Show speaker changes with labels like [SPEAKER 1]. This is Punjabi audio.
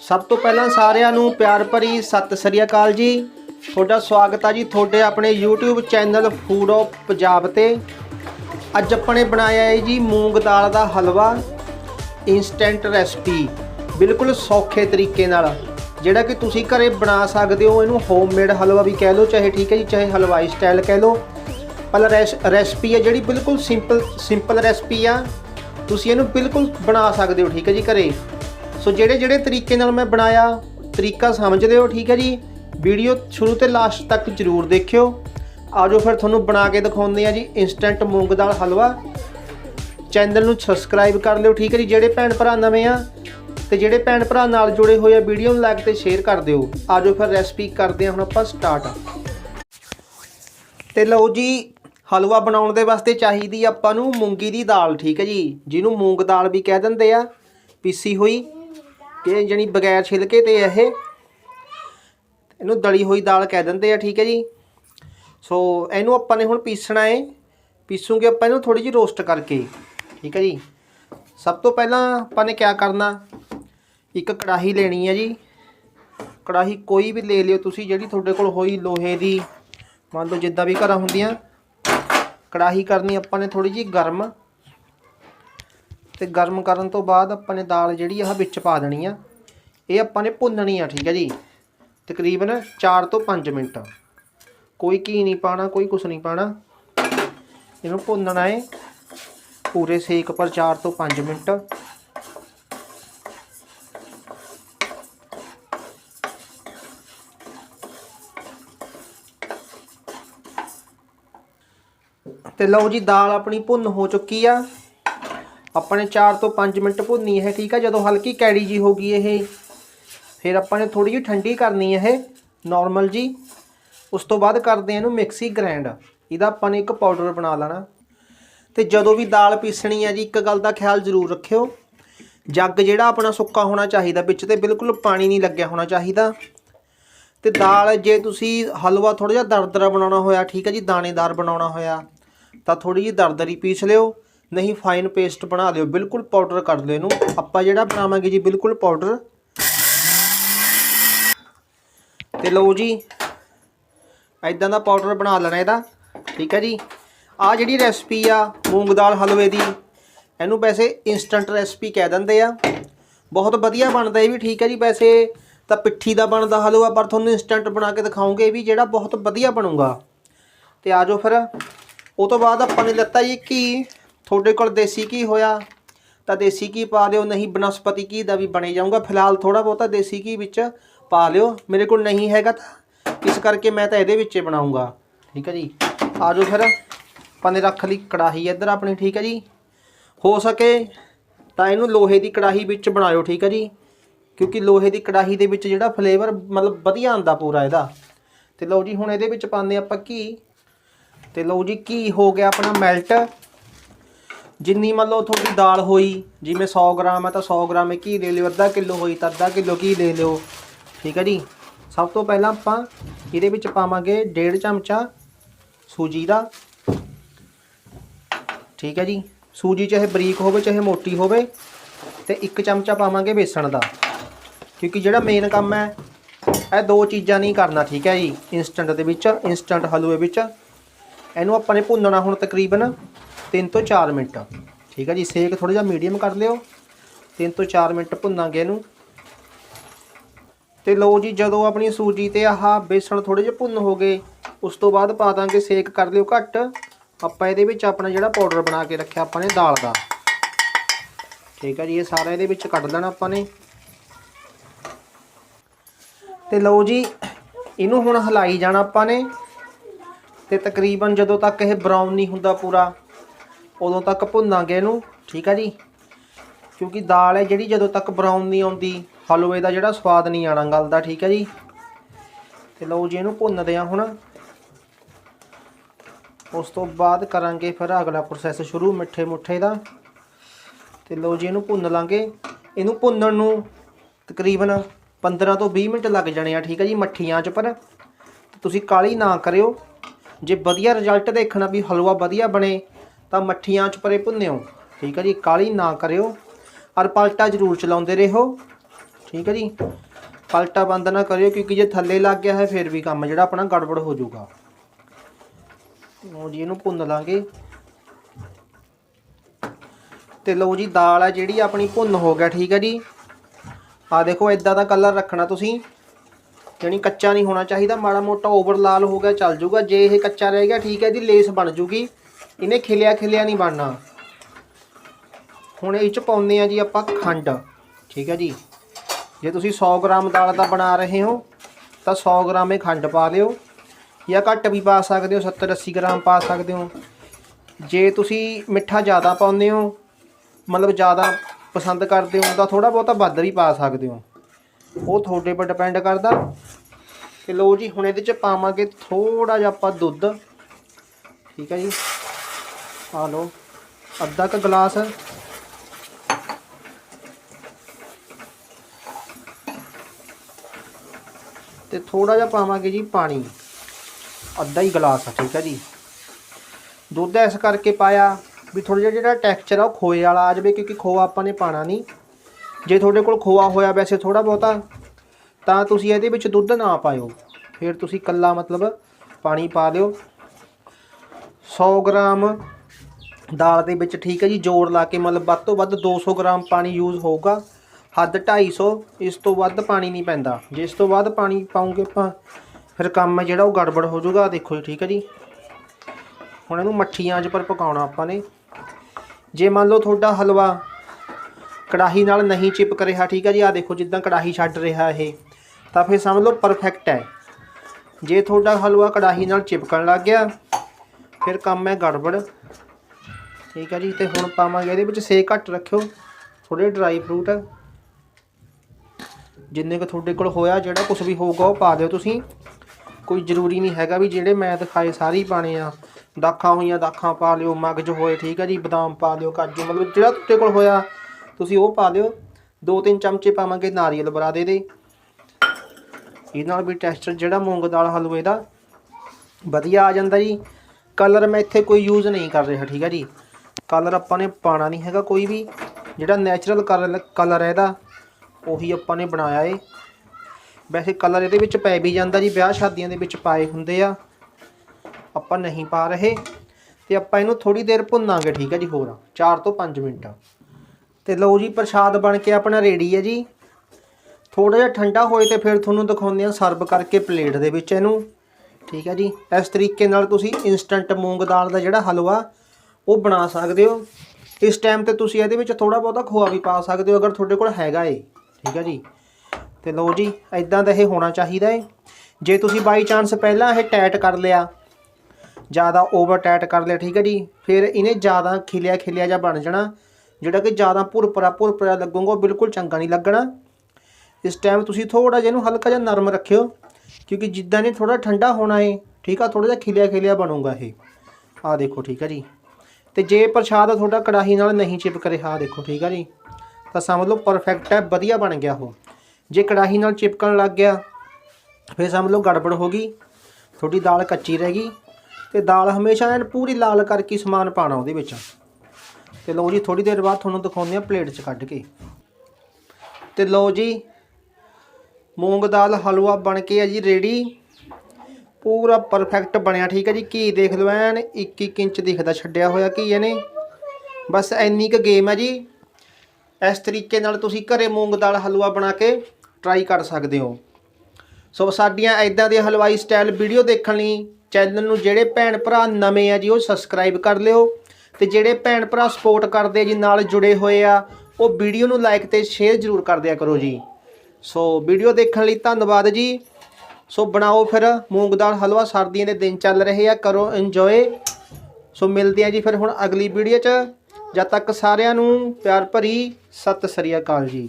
[SPEAKER 1] ਸਭ ਤੋਂ ਪਹਿਲਾਂ ਸਾਰਿਆਂ ਨੂੰ ਪਿਆਰ ਭਰੀ ਸਤਿ ਸ੍ਰੀ ਅਕਾਲ ਜੀ। ਤੁਹਾਡਾ ਸਵਾਗਤ ਆ ਜੀ ਤੁਹਾਡੇ ਆਪਣੇ YouTube channel food of Punjab ਤੇ। ਅੱਜ ਆਪਾਂ ਨੇ ਬਣਾਇਆ ਹੈ ਜੀ ਮੂੰਗ ਦਾਲ ਦਾ ਹਲਵਾ ਇਨਸਟੈਂਟ ਰੈਸਪੀ ਬਿਲਕੁਲ ਸੌਖੇ ਤਰੀਕੇ ਨਾਲ। ਜਿਹੜਾ ਕਿ ਤੁਸੀਂ ਘਰੇ ਬਣਾ ਸਕਦੇ ਹੋ, ਇਹਨੂੰ ਹੋਮਮੇਡ ਹਲਵਾ ਵੀ ਕਹਿ ਲਓ, ਚਾਹੇ ਠੀਕ ਹੈ ਜੀ, ਚਾਹੇ ਹਲਵਾਈ ਸਟਾਈਲ ਕਹਿ ਲਓ। ਪਰ ਰੈਸਪੀ ਹੈ ਜਿਹੜੀ ਬਿਲਕੁਲ ਸਿੰਪਲ ਸਿੰਪਲ ਰੈਸਪੀ ਆ। ਤੁਸੀਂ ਇਹਨੂੰ ਬਿਲਕੁਲ ਬਣਾ ਸਕਦੇ ਹੋ, ਠੀਕ ਹੈ ਜੀ, ਘਰੇ। ਸੋ ਜਿਹੜੇ ਜਿਹੜੇ ਤਰੀਕੇ ਨਾਲ ਮੈਂ ਬਣਾਇਆ, ਤਰੀਕਾ ਸਮਝਦੇ ਹੋ, ਠੀਕ ਹੈ ਜੀ? ਵੀਡੀਓ ਸ਼ੁਰੂ ਤੇ ਲਾਸਟ ਤੱਕ ਜਰੂਰ ਦੇਖਿਓ। ਆਜੋ ਫਿਰ ਤੁਹਾਨੂੰ ਬਣਾ ਕੇ ਦਿਖਾਉਂਦੇ ਆ ਜੀ ਇਨਸਟੈਂਟ ਮੂੰਗ ਦਾਲ ਹਲਵਾ। ਚੈਨਲ ਨੂੰ ਸਬਸਕ੍ਰਾਈਬ ਕਰ ਲਿਓ, ਠੀਕ ਹੈ ਜੀ? ਜਿਹੜੇ ਭੈਣ ਭਰਾ ਨਵੇਂ ਆ, ਤੇ ਜਿਹੜੇ ਭੈਣ ਭਰਾ ਨਾਲ ਜੁੜੇ ਹੋਏ ਆ, ਵੀਡੀਓ ਨੂੰ ਲਾਈਕ ਤੇ ਸ਼ੇਅਰ ਕਰ ਦਿਓ। ਆਜੋ ਫਿਰ ਰੈਸਪੀ ਕਰਦੇ ਆ ਹੁਣ ਆਪਾਂ ਸਟਾਰਟ ਤੇ ਲਓ ਜੀ, ਹਲਵਾ ਬਣਾਉਣ ਦੇ ਵਾਸਤੇ ਚਾਹੀਦੀ ਆਪਾਂ ਨੂੰ ਮੂੰਗੀ ਦੀ ਦਾਲ, ਠੀਕ ਹੈ ਜੀ? ਜਿਹਨੂੰ ਮੂੰਗ ਦਾਲ ਵੀ ਕਹਿ ਦਿੰਦੇ ਆ, ਪੀਸੀ ਹੋਈ। ਕਿ ਜਣੀ ਬਗੈਰ ਛਿਲਕੇ ਤੇ ਇਹ ਇਹਨੂੰ ਦਲੀ ਹੋਈ ਦਾਲ ਕਹਿ ਦਿੰਦੇ ਆ, ਠੀਕ ਹੈ ਜੀ? ਸੋ ਇਹਨੂੰ ਆਪਾਂ ਨੇ ਹੁਣ ਪੀਸਣਾ ਹੈ ਪੀਸੂਗੇ ਆਪਾਂ ਇਹਨੂੰ ਥੋੜੀ ਜਿਹੀ ਰੋਸਟ ਕਰਕੇ, ਠੀਕ ਹੈ ਜੀ? ਸਭ ਤੋਂ ਪਹਿਲਾਂ ਆਪਾਂ ਨੇ ਕੀ ਕਰਨਾ? ਇੱਕ ਕੜਾਹੀ ਲੈਣੀ ਹੈ ਜੀ। ਕੜਾਹੀ ਕੋਈ ਵੀ ਲੈ ਲਿਓ ਤੁਸੀਂ, ਜਿਹੜੀ ਤੁਹਾਡੇ ਕੋਲ ਹੋਈ ਲੋਹੇ ਦੀ, ਮੰਨ ਲਓ ਜਿੱਦਾਂ ਵੀ ਘਰਾਂ ਹੁੰਦੀਆਂ। ਕੜਾਹੀ ਕਰਨੀ ਆਪਾਂ ਨੇ ਥੋੜੀ ਜਿਹੀ ਗਰਮ। ਤੇ ਗਰਮ ਕਰਨ ਤੋਂ ਬਾਅਦ ਆਪਾਂ ਨੇ ਦਾਲ ਜਿਹੜੀ ਆ ਵਿੱਚ ਪਾ ਦੇਣੀ ਆ। ਇਹ ਆਪਾਂ ਨੇ ਭੁੰਨਣੀ ਆ, ਠੀਕ ਹੈ ਜੀ। ਤਕਰੀਬਨ 4 ਤੋਂ 5 ਮਿੰਟ। ਕੋਈ ਘੀ ਨਹੀਂ ਪਾਣਾ ਕੋਈ ਕੁਛ ਨਹੀਂ ਪਾਣਾ ਇਹਨੂੰ ਭੁੰਨਣਾ ਹੈ ਪੂਰੇ ਸੇਕ ਪਰ 4 ਤੋਂ 5 ਮਿੰਟ। ਤੇ ਲਓ ਜੀ, ਦਾਲ ਆਪਣੀ ਭੁੰਨ ਹੋ ਚੁੱਕੀ ਆ। ਆਪਾਂ ਨੇ 4 ਤੋਂ 5 ਮਿੰਟ ਭੁੰਨੀ ਹੈ ਠੀਕ ਆ? ਜਦੋਂ ਹਲਕੀ ਕੈੜੀ ਜੀ ਹੋ ਗਈ ਇਹ, ਫਿਰ ਆਪਾਂ ਨੇ ਥੋੜੀ ਜਿਹੀ ਠੰਡੀ ਕਰਨੀ ਹੈ ਇਹ ਨਾਰਮਲ ਜੀ। ਉਸ ਤੋਂ ਬਾਅਦ ਕਰਦੇ ਆ ਇਹਨੂੰ ਮਿਕਸੀ ਗ੍ਰਾਈਂਡ ਇਹਦਾ ਆਪਾਂ ਨੇ ਇੱਕ ਪਾਊਡਰ ਬਣਾ ਲੈਣਾ। ਤੇ ਜਦੋਂ ਵੀ ਦਾਲ ਪੀਸਣੀ ਹੈ ਜੀ, ਇੱਕ ਗੱਲ ਦਾ ਖਿਆਲ ਜ਼ਰੂਰ ਰੱਖਿਓ। ਜੱਗ ਜਿਹੜਾ ਆਪਣਾ ਸੁੱਕਾ ਹੋਣਾ ਚਾਹੀਦਾ, ਵਿੱਚ ਤੇ ਬਿਲਕੁਲ ਪਾਣੀ ਨਹੀਂ ਲੱਗਿਆ ਹੋਣਾ ਚਾਹੀਦਾ। ਤੇ ਦਾਲ ਜੇ ਤੁਸੀਂ ਹਲਵਾ ਥੋੜਾ ਜਿਹਾ ਦਰਦਰਾ ਬਣਾਉਣਾ ਹੋਇਆ, ਠੀਕ ਹੈ ਜੀ, ਦਾਣੇਦਾਰ ਬਣਾਉਣਾ ਹੋਇਆ, ਤਾਂ ਥੋੜੀ ਜਿਹੀ ਦਰਦਰੀ ਪੀਸ ਲਿਓ। ਨਹੀਂ ਫਾਈਨ ਪੇਸਟ ਬਣਾ ਲਿਓ, ਬਿਲਕੁਲ ਪਾਊਡਰ ਕਰ ਲਿਓ ਇਹਨੂੰ। ਆਪਾਂ ਜਿਹੜਾ ਬਣਾਵਾਂਗੇ ਜੀ, ਬਿਲਕੁਲ ਪਾਊਡਰ ਤੇ ਲਓ ਜੀ ਐਦਾਂ ਦਾ ਪਾਊਡਰ ਬਣਾ ਲੈਣਾ ਇਹਦਾ। ਠੀਕ ਹੈ ਜੀ? ਆ ਜਿਹੜੀ ਰੈਸਪੀ ਆ, ਮੂੰਗ ਦਾਲ ਹਲਵੇ ਦੀ, ਇਹਨੂੰ ਵੈਸੇ ਇਨਸਟੈਂਟ ਰੈਸਪੀ ਕਹਿ ਦਿੰਦੇ ਆ। ਬਹੁਤ ਵਧੀਆ ਬਣਦਾ ਇਹ ਵੀ, ਠੀਕ ਹੈ ਜੀ? ਵੈਸੇ ਤਾਂ ਪਿੱਠੀ ਦਾ ਬਣਦਾ ਹਲਵਾ, ਪਰ ਤੁਹਾਨੂੰ ਇਨਸਟੈਂਟ ਬਣਾ ਕੇ ਦਿਖਾਉਂਗੇ ਇਹ ਵੀ, ਜਿਹੜਾ ਬਹੁਤ ਵਧੀਆ ਬਣੂਗਾ। ਤੇ ਆਜੋ ਫਿਰ। ਉਹ ਤੋਂ ਬਾਅਦ ਆਪਾਂ ਨੇ ਲੱਤਾ ਜੀ ਘੀ। ਤੁਹਾਡੇ ਕੋਲ ਦੇਸੀ ਘੀ ਹੋਇਆ, ਤਾਂ ਦੇਸੀ ਘੀ ਪਾ ਦਿਓ ਨਹੀਂ ਬਨਸਪਤੀ ਘੀ ਦਾ ਵੀ ਬਣੇ ਜਾਊਗਾ। ਫਿਲਹਾਲ ਥੋੜਾ ਬਹੁਤਾ ਦੇਸੀ ਘੀ ਵਿੱਚ ਪਾ ਲਿਓ, ਮੇਰੇ ਕੋਲ ਨਹੀਂ ਹੈਗਾ ਤਾਂ ਇਸ ਕਰਕੇ ਮੈਂ ਤਾਂ ਇਹਦੇ ਵਿੱਚ ਹੀ ਬਣਾਉਂਗਾ ਠੀਕ ਹੈ ਜੀ? ਆ ਜਾਓ ਫਿਰ, ਆਪਾਂ ਨੇ ਰੱਖ ਲਈ ਕੜਾਹੀ ਇੱਧਰ ਆਪਣੀ, ਠੀਕ ਹੈ ਜੀ? ਹੋ ਸਕੇ ਤਾਂ ਇਹਨੂੰ ਲੋਹੇ ਦੀ ਕੜਾਹੀ ਵਿੱਚ ਬਣਾਇਓ, ਠੀਕ ਹੈ ਜੀ? ਕਿਉਂਕਿ ਲੋਹੇ ਦੀ ਕੜਾਹੀ ਦੇ ਵਿੱਚ ਜਿਹੜਾ ਫਲੇਵਰ ਮਤਲਬ ਵਧੀਆ ਆਂਦਾ ਪੂਰਾ ਇਹਦਾ। ਤੇ ਲਓ ਜੀ, ਹੁਣ ਇਹਦੇ ਵਿੱਚ ਪਾਉਂਦੇ ਆਪਾਂ ਘੀ। ਤੇ ਲਓ ਜੀ, ਘੀ ਹੋ ਗਿਆ ਆਪਣਾ ਮੈਲਟ ਜਿੰਨੀ ਮੰਨ ਲਓ ਤੁਹਾਡੀ ਦਾਲ ਹੋਈ, ਜਿਵੇਂ 100 ਗ੍ਰਾਮ ਹੈ ਤਾਂ 100 ਗ੍ਰਾਮ ਘੀ ਲੈ ਲਿਓ, ਅੱਧਾ ਕਿਲੋ ਹੋਈ ਤਾਂ ਅੱਧਾ ਕਿਲੋ ਘੀ ਲੈ ਲਿਓ। ਠੀਕ ਹੈ ਜੀ? ਸਭ ਤੋਂ ਪਹਿਲਾਂ ਆਪਾਂ ਇਹਦੇ ਵਿੱਚ ਪਾਵਾਂਗੇ ਡੇਢ ਚਮਚਾ ਸੂਜੀ ਦਾ। ਠੀਕ ਹੈ ਜੀ? ਸੂਜੀ ਚਾਹੇ ਬਰੀਕ ਹੋਵੇ, ਚਾਹੇ ਮੋਟੀ ਹੋਵੇ, ਤੇ ਇੱਕ ਚਮਚਾ ਪਾਵਾਂਗੇ ਬੇਸਣ ਦਾ। ਕਿਉਂਕਿ ਜਿਹੜਾ ਮੇਨ ਕੰਮ ਹੈ, ਇਹ ਦੋ ਚੀਜ਼ਾਂ ਨਹੀਂ ਕਰਨਾ, ਠੀਕ ਹੈ ਜੀ? ਇਨਸਟੈਂਟ ਦੇ ਵਿੱਚ ਇਨਸਟੈਂਟ ਹਲਵੇ ਵਿੱਚ। ਇਹਨੂੰ ਆਪਾਂ ਨੇ ਭੁੰਨਣਾ ਹੁਣ ਤਕਰੀਬਨ। 3 ਤੋਂ 4 ਮਿੰਟ। ਠੀਕ ਹੈ ਜੀ, ਸੇਕ ਥੋੜਾ ਜਿਹਾ ਮੀਡੀਅਮ ਕਰ ਲਿਓ। 3 ਤੋਂ 4 ਮਿੰਟ ਭੁੰਨਾਂਗੇ ਇਹਨੂੰ। ਤੇ ਲਓ ਜੀ, ਜਦੋਂ ਆਪਣੀ ਸੂਜੀ ਤੇ ਆਹ ਬੇਸਣ ਥੋੜੇ ਜਿਹਾ ਭੁੰਨ ਹੋ ਗਏ, ਉਸ ਤੋਂ ਬਾਅਦ ਪਾ ਦਾਂਗੇ ਸੇਕ ਕਰ ਲਿਓ ਘੱਟ। ਆਪਾਂ ਇਹਦੇ ਵਿੱਚ ਆਪਣਾ ਜਿਹੜਾ ਪਾਊਡਰ ਬਣਾ ਕੇ ਰੱਖਿਆ ਆਪਾਂ ਨੇ ਦਾਲ ਦਾ। ਠੀਕ ਹੈ ਜੀ, ਇਹ ਸਾਰਾ ਇਹਦੇ ਵਿੱਚ ਕੱਢ ਲੈਣਾ ਆਪਾਂ ਨੇ। ਤੇ ਲਓ ਜੀ, ਇਹਨੂੰ ਹੁਣ ਹਿਲਾਈ ਜਾਣਾ ਆਪਾਂ ਨੇ। ਤੇ ਤਕਰੀਬਨ ਜਦੋਂ ਤੱਕ ਇਹ ਬਰਾਊਨ ਨਹੀਂ ਹੁੰਦਾ ਪੂਰਾ ਉਦੋਂ ਤੱਕ ਭੁੰਨਾਂਗੇ ਇਹਨੂੰ, ਠੀਕ ਹੈ ਜੀ? ਕਿਉਂਕਿ ਦਾਲ ਹੈ ਜਿਹੜੀ ਜਦੋਂ ਤੱਕ ਬਰਾਊਨ ਨਹੀਂ ਆਉਂਦੀ, ਹਲਵੇ ਦਾ ਜਿਹੜਾ ਸਵਾਦ ਨਹੀਂ ਆਣਾ ਗੱਲ ਦਾ, ਠੀਕ ਹੈ ਜੀ? ਤੇ ਲਓ ਜੀ, ਇਹਨੂੰ ਭੁੰਨਦੇ ਆ ਹੁਣ। ਉਸ ਤੋਂ ਬਾਅਦ ਕਰਾਂਗੇ ਫਿਰ ਅਗਲਾ ਪ੍ਰੋਸੈਸ ਸ਼ੁਰੂ ਮਿੱਠੇ ਮੁੱਠੇ ਦਾ। ਤੇ ਲਓ ਜੀ, ਇਹਨੂੰ ਭੁੰਨ ਲਾਂਗੇ। ਇਹਨੂੰ ਭੁੰਨਣ ਨੂੰ ਤਕਰੀਬਨ 15 ਤੋਂ 20 ਮਿੰਟ ਲੱਗ ਜਾਣੇ ਆ, ਠੀਕ ਹੈ ਜੀ, ਮੱਠੀਆਂ 'ਚ ਪਰ। ਤੇ ਤੁਸੀਂ ਕਾਲੀ ਨਾ ਕਰਿਓ। ਜੇ ਵਧੀਆ ਰਿਜ਼ਲਟ ਦੇਖਣਾ ਵੀ ਹਲਵਾ ਵਧੀਆ ਬਣੇ ਤਾਂ ਮੱਠੀਆਂ 'ਚ ਪਰੇ ਭੁੰਨਿਓ। ਠੀਕ ਹੈ ਜੀ, ਕਾਲੀ ਨਾ ਕਰਿਓ। ਔਰ ਪਲਟਾ ਜ਼ਰੂਰ ਚਲਾਉਂਦੇ ਰਹੋ। ਠੀਕ ਹੈ ਜੀ, ਪਲਟਾ ਬੰਦ ਨਾ ਕਰਿਓ ਕਿਉਂਕਿ ਜੇ ਥੱਲੇ ਲੱਗ ਗਿਆ ਹੈ, ਫਿਰ ਵੀ ਕੰਮ ਜਿਹੜਾ ਆਪਣਾ ਗੜਬੜ ਹੋ ਜਾਊਗਾ। ਲਓ ਜੀ, ਇਹਨੂੰ ਭੁੰਨ ਲਾਂਗੇ। ਤੇ ਲਓ ਜੀ, ਦਾਲ ਆ ਜਿਹੜੀ ਆਪਣੀ ਭੁੰਨ ਹੋ ਗਿਆ, ਠੀਕ ਹੈ ਜੀ। ਆ ਦੇਖੋ ਇਦਾਂ ਦਾ ਕਲਰ ਰੱਖਣਾ ਤੁਸੀਂ। ਜਾਣੀ ਕੱਚਾ ਨਹੀਂ ਹੋਣਾ ਚਾਹੀਦਾ, ਮਾੜਾ ਮੋਟਾ ਓਵਰ ਲਾਲ ਹੋ ਗਿਆ, ਚੱਲ ਜੂਗਾ ਜੇ ਇਹ ਕੱਚਾ ਰਹਿ ਗਿਆ, ਠੀਕ ਹੈ ਜੀ, ਲੇਸ ਬਣ ਜੂਗੀ ਇਹਨੇ ਖਿਲਿਆ ਖਿਲਿਆ ਨਹੀਂ ਬਣਨਾ। ਹੁਣ ਇਹ ਚ ਪਾਉਂਦੇ ਆ ਜੀ ਆਪਾਂ ਖੰਡ, ਠੀਕ ਹੈ ਜੀ। ਜੇ ਤੁਸੀਂ 100 ਗ੍ਰਾਮ ਦਾਲ ਦਾ ਬਣਾ ਰਹੇ ਹੋ, ਤਾਂ 100 ਗ੍ਰਾਮ ਇਹ ਖੰਡ ਪਾ ਲਿਓ। ਜਾਂ ਘੱਟ ਵੀ ਪਾ ਸਕਦੇ ਹੋ 70 80 ਗ੍ਰਾਮ ਪਾ ਸਕਦੇ ਹੋ। ਜੇ ਤੁਸੀਂ ਮਿੱਠਾ ਜ਼ਿਆਦਾ ਪਾਉਂਦੇ ਹੋ, ਮਤਲਬ ਜ਼ਿਆਦਾ ਪਸੰਦ ਕਰਦੇ ਹੋ, ਤਾਂ ਥੋੜਾ ਬਹੁਤਾ ਵੱਧ ਵੀ ਪਾ ਸਕਦੇ ਹੋ। ਉਹ ਤੁਹਾਡੇ 'ਤੇ ਡਿਪੈਂਡ ਕਰਦਾ। ਤੇ ਲਓ ਜੀ, ਹੁਣ ਇਹਦੇ 'ਚ ਪਾਵਾਂਗੇ ਥੋੜਾ ਜਿਹਾ ਆਪਾਂ ਦੁੱਧ, ਠੀਕ ਹੈ ਜੀ। ਆ ਲਓ। ਅੱਧਾ ਕ ਗਲਾਸ। ਤੇ ਥੋੜਾ ਜਿਹਾ ਪਾਵਾਂਗੇ ਜੀ ਪਾਣੀ। ਅੱਧਾ ਹੀ ਗਲਾਸ, ਠੀਕ ਹੈ ਜੀ। ਦੁੱਧ ਇਸ ਕਰਕੇ ਪਾਇਆ ਵੀ ਥੋੜਾ ਜਿਹਾ ਜਿਹੜਾ ਟੈਕਸਚਰ ਆ ਉਹ ਖੋਏ ਵਾਲਾ ਆ ਜਾਵੇ, ਕਿਉਂਕਿ ਖੋਆ ਆਪਾਂ ਨੇ ਪਾਣਾ ਨਹੀਂ। ਜੇ ਤੁਹਾਡੇ ਕੋਲ ਖੋਆ ਹੋਇਆ ਵੈਸੇ ਥੋੜਾ ਬਹੁਤਾ, ਤਾਂ ਤੁਸੀਂ ਇਹਦੇ ਵਿੱਚ ਦੁੱਧ ਨਾ ਪਾਇਓ। ਫਿਰ ਤੁਸੀਂ ਕੱਲਾ ਮਤਲਬ ਪਾਣੀ ਪਾ ਦਿਓ। 100 ਗ੍ਰਾਮ ਦਾਲ ਦੇ ਵਿੱਚ ਠੀਕ ਹੈ ਜੀ, ਜੋੜ ਲਾ ਕੇ ਮਤਲਬ ਵੱਧ ਤੋਂ ਵੱਧ 200 ਗ੍ਰਾਮ ਪਾਣੀ ਯੂਜ਼ ਹੋਊਗਾ। ਹੱਦ 250 ਇਸ ਤੋਂ ਵੱਧ ਪਾਣੀ ਨਹੀਂ ਪੈਂਦਾ। ਜੇ ਇਸ ਤੋਂ ਵੱਧ ਪਾਣੀ ਪਾਉਂਗੇ ਆਪਾਂ, ਫਿਰ ਕੰਮ ਜਿਹੜਾ ਉਹ ਗੜਬੜ ਹੋ ਜਾਊਗਾ। ਦੇਖੋ ਜੀ, ਠੀਕ ਹੈ ਜੀ। ਹੁਣ ਇਹਨੂੰ ਮੱਠੀਆਂ 'ਚ ਪਰ ਪਕਾਉਣਾ ਆਪਾਂ ਨੇ। ਜੇ ਮੰਨ ਲਓ ਤੁਹਾਡਾ ਹਲਵਾ ਕੜਾਹੀ ਨਾਲ ਨਹੀਂ ਚਿਪਕ ਰਿਹਾ, ਠੀਕ ਹੈ ਜੀ ਆ ਦੇਖੋ ਜਿੱਦਾਂ ਕੜਾਹੀ ਛੱਡ ਰਿਹਾ ਇਹ, ਤਾਂ ਫਿਰ ਸਮਝ ਲਓ ਪਰਫੈਕਟ ਹੈ। ਜੇ ਤੁਹਾਡਾ ਹਲਵਾ ਕੜਾਹੀ ਨਾਲ ਚਿਪਕਣ ਲੱਗ ਗਿਆ, ਫਿਰ ਕੰਮ ਹੈ ਗੜਬੜ। ਠੀਕ ਹੈ ਜੀ, ਤੇ ਹੁਣ ਪਾਵਾਂਗੇ ਇਹਦੇ ਵਿੱਚ ਸੇਕ ਘੱਟ ਰੱਖਿਓ ਥੋੜੇ ਡਰਾਈ ਫਰੂਟ ਜਿੰਨੇ ਕੁ ਤੁਹਾਡੇ ਕੋਲ ਹੋਇਆ, ਜਿਹੜਾ ਕੁਝ ਵੀ ਹੋਊਗਾ ਉਹ ਪਾ ਦਿਓ ਤੁਸੀਂ। ਕੋਈ ਜ਼ਰੂਰੀ ਨਹੀਂ ਹੈਗਾ ਵੀ ਜਿਹੜੇ ਮੈਂ ਦਿਖਾਏ ਸਾਰੇ ਹੀ ਪਾਣੇ ਆ। ਦਾਖਾਂ ਹੋਈਆਂ, ਦਾਖਾਂ ਪਾ ਲਿਓ, ਮਗਜ ਹੋਏ, ਠੀਕ ਹੈ ਜੀ, ਬਦਾਮ ਪਾ ਲਿਓ, ਕਾਜੂ, ਮਤਲਬ ਜਿਹੜਾ ਤੁਹਾਡੇ ਕੋਲ ਹੋਇਆ, ਤੁਸੀਂ ਉਹ ਪਾ ਦਿਓ। ਦੋ ਤਿੰਨ ਚਮਚੇ ਪਾਵਾਂਗੇ ਨਾਰੀਅਲ ਬਰਾਦੇ ਦੇ। ਇਹ ਨਾਲ ਵੀ ਟੈਕਸਚਰ ਜਿਹੜਾ ਮੂੰਗ ਦਾਲ ਹਲਵੇ ਦਾ, ਵਧੀਆ ਆ ਜਾਂਦਾ ਜੀ। ਕਲਰ ਮੈਂ ਇੱਥੇ ਕੋਈ ਯੂਜ਼ ਨਹੀਂ ਕਰ ਰਿਹਾ, ਠੀਕ ਹੈ ਜੀ। ਕਲਰ ਆਪਾਂ ਨੇ ਪਾਣਾ ਨਹੀਂ ਹੈਗਾ ਕੋਈ ਵੀ। ਜਿਹੜਾ ਨੈਚੁਰਲ ਕਲਰ ਕਲਰ ਹੈ ਇਹਦਾ, ਉਹੀ ਆਪਾਂ ਨੇ ਬਣਾਇਆ ਏ। ਵੈਸੇ ਕਲਰ ਇਹਦੇ ਵਿੱਚ ਪੈ ਵੀ ਜਾਂਦਾ ਜੀ, ਵਿਆਹ ਸ਼ਾਦੀਆਂ ਦੇ ਵਿੱਚ ਪਾਏ ਹੁੰਦੇ ਆ। ਆਪਾਂ ਨਹੀਂ ਪਾ ਰਹੇ। ਤੇ ਆਪਾਂ ਇਹਨੂੰ ਥੋੜੀ ਦੇਰ ਭੁੰਨਾਂਗੇ, ਠੀਕ ਹੈ ਜੀ, ਹੋਰ। 4 ਤੋਂ 5 ਮਿੰਟ। ਤੇ ਲਓ ਜੀ, ਪ੍ਰਸ਼ਾਦ ਬਣ ਕੇ ਆਪਣਾ ਰੈਡੀ ਹੈ ਜੀ। ਥੋੜਾ ਜਿਹਾ ਠੰਡਾ ਹੋਏ ਤੇ ਫਿਰ ਤੁਹਾਨੂੰ ਦਿਖਾਉਂਦੇ ਆ ਸਰਵ ਕਰਕੇ ਪਲੇਟ ਦੇ ਵਿੱਚ ਇਹਨੂੰ। ਠੀਕ ਹੈ ਜੀ, ਇਸ ਤਰੀਕੇ ਨਾਲ ਤੁਸੀਂ ਇਨਸਟੰਟ ਮੂੰਗ ਦਾਲ ਦਾ ਜਿਹੜਾ ਹਲਵਾ ਉਹ ਬਣਾ ਸਕਦੇ ਹੋ। ਇਸ ਟਾਈਮ ਤੇ ਤੁਸੀਂ ਇਹਦੇ ਵਿੱਚ ਥੋੜਾ ਬਹੁਤਾ ਖੋਆ ਵੀ ਪਾ ਸਕਦੇ ਹੋ, ਅਗਰ ਤੁਹਾਡੇ ਕੋਲ ਹੈਗਾ ਏ। ਠੀਕ ਹੈ ਜੀ। ਤੇ ਲਓ ਜੀ ਐਦਾਂ ਦਾ ਇਹ ਹੋਣਾ ਚਾਹੀਦਾ ਏ। ਜੇ ਤੁਸੀਂ ਬਾਈ ਚਾਂਸ ਪਹਿਲਾਂ ਇਹ ਟਾਈਟ ਕਰ ਲਿਆ, ਜ਼ਿਆਦਾ ਓਵਰ ਟਾਈਟ ਕਰ ਲਿਆ, ਠੀਕ ਹੈ ਜੀ, ਫਿਰ ਇਹਨੇ ਜ਼ਿਆਦਾ ਖਿਲਿਆ ਖਿਲਿਆ ਜਿਹਾ ਬਣ ਜਾਣਾ। ਜਿਹੜਾ ਕਿ ਜ਼ਿਆਦਾ ਭੁਰਪਰਾ ਭੁਰਪਰਾ ਲੱਗੂਗਾ, ਉਹ ਬਿਲਕੁਲ ਚੰਗਾ ਨਹੀਂ ਲੱਗਣਾ। ਇਸ ਟਾਈਮ ਤੁਸੀਂ ਥੋੜਾ ਜਿਹਾ ਇਹਨੂੰ ਹਲਕਾ ਜਿਹਾ ਨਰਮ ਰੱਖਿਓ, ਕਿਉਂਕਿ ਜਿੱਦਾਂ ਨੇ ਥੋੜਾ ਠੰਡਾ ਹੋਣਾ ਏ, ਠੀਕ ਆ ਥੋੜਾ ਜਿਹਾ ਖਿਲਿਆ ਖਿਲਿਆ ਬਣੂਗਾ ਇਹ। ਆ ਦੇਖੋ, ਠੀਕ ਹੈ ਜੀ। ਤੇ ਜੇ ਪ੍ਰਸ਼ਾਦ ਤੁਹਾਡਾ ਕੜਾਹੀ ਨਾਲ ਨਹੀਂ ਚਿਪਕ ਰਿਹਾ, ਦੇਖੋ, ਠੀਕ ਆ ਜੀ? ਤਾਂ ਸਮਝ ਲਓ ਪਰਫੈਕਟ ਹੈ, ਵਧੀਆ ਬਣ ਗਿਆ ਉਹ। ਜੇ ਕੜਾਹੀ ਨਾਲ ਚਿਪਕਣ ਲੱਗ ਗਿਆ, ਫਿਰ ਸਮਝ ਲਓ ਗੜਬੜ ਹੋ ਗਈ, ਤੁਹਾਡੀ ਦਾਲ ਕੱਚੀ ਰਹਿ ਗਈ ਤੇ ਦਾਲ ਹਮੇਸ਼ਾ ਐਨ ਪੂਰੀ ਲਾਲ ਕਰਕੇ ਸਮਾਨ ਪਾਣਾ ਉਹਦੇ ਵਿੱਚ। ਤੇ ਲਓ ਜੀ ਥੋੜੀ ਦੇਰ ਬਾਅਦ ਤੁਹਾਨੂੰ ਦਿਖਾਉਂਦੇ ਆ ਪਲੇਟ 'ਚ ਕੱਢ ਕੇ। ਤੇ ਲਓ ਜੀ, ਮੂੰਗ ਦਾਲ ਹਲਵਾ ਬਣ ਕੇ ਆ ਜੀ ਰੈਡੀ ਪੂਰਾ ਪਰਫੈਕਟ ਬਣਿਆ, ਠੀਕ ਹੈ ਜੀ? ਘੀ ਦੇਖ ਲਓ ਐਨ 1 ਇੰਚ ਦਿਖਦਾ, ਛੱਡਿਆ ਹੋਇਆ ਘੀ ਇਹਨੇ ਬਸ ਇੰਨੀ ਕੁ ਗੇਮ ਹੈ ਜੀ। ਇਸ ਤਰੀਕੇ ਨਾਲ ਤੁਸੀਂ ਘਰੇ ਮੂੰਗ ਦਾਲ ਹਲਵਾ ਬਣਾ ਕੇ ਟਰਾਈ ਕਰ ਸਕਦੇ ਹੋ। ਸੋ ਸਾਡੀਆਂ ਐਦਾਂ ਦੇ ਹਲਵਾਈ ਸਟਾਈਲ ਵੀਡੀਓ ਦੇਖਣ ਲਈ ਚੈਨਲ ਨੂੰ ਜਿਹੜੇ ਭੈਣ ਭਰਾ ਨਵੇਂ ਆ ਜੀ, ਉਹ ਸਬਸਕ੍ਰਾਈਬ ਕਰ ਲਿਓ ਤੇ ਜਿਹੜੇ ਭੈਣ ਭਰਾ ਸਪੋਰਟ ਕਰਦੇ ਜੀ, ਨਾਲ ਜੁੜੇ ਹੋਏ ਆ, ਉਹ ਵੀਡੀਓ ਨੂੰ ਲਾਈਕ ਤੇ ਸ਼ੇਅਰ ਜ਼ਰੂਰ ਕਰ ਦਿਆ ਕਰੋ ਜੀ। ਸੋ ਵੀਡੀਓ ਦੇਖਣ ਲਈ ਧੰਨਵਾਦ ਜੀ। ਸੋ ਬਣਾਓ ਫਿਰ ਮੂੰਗ ਦਾਲ ਹਲਵਾ, ਸਰਦੀਆਂ ਦੇ ਦਿਨ ਚੱਲ ਰਹੇ ਆ, ਕਰੋ ਇੰਜੋਏ ਸੋ ਮਿਲਦੇ ਆ ਜੀ ਫਿਰ ਹੁਣ ਅਗਲੀ ਵੀਡੀਓ 'ਚ। ਜਦ ਤੱਕ ਸਾਰਿਆਂ ਨੂੰ ਪਿਆਰ ਭਰੀ, ਸਤਿ ਸ੍ਰੀ ਅਕਾਲ ਜੀ।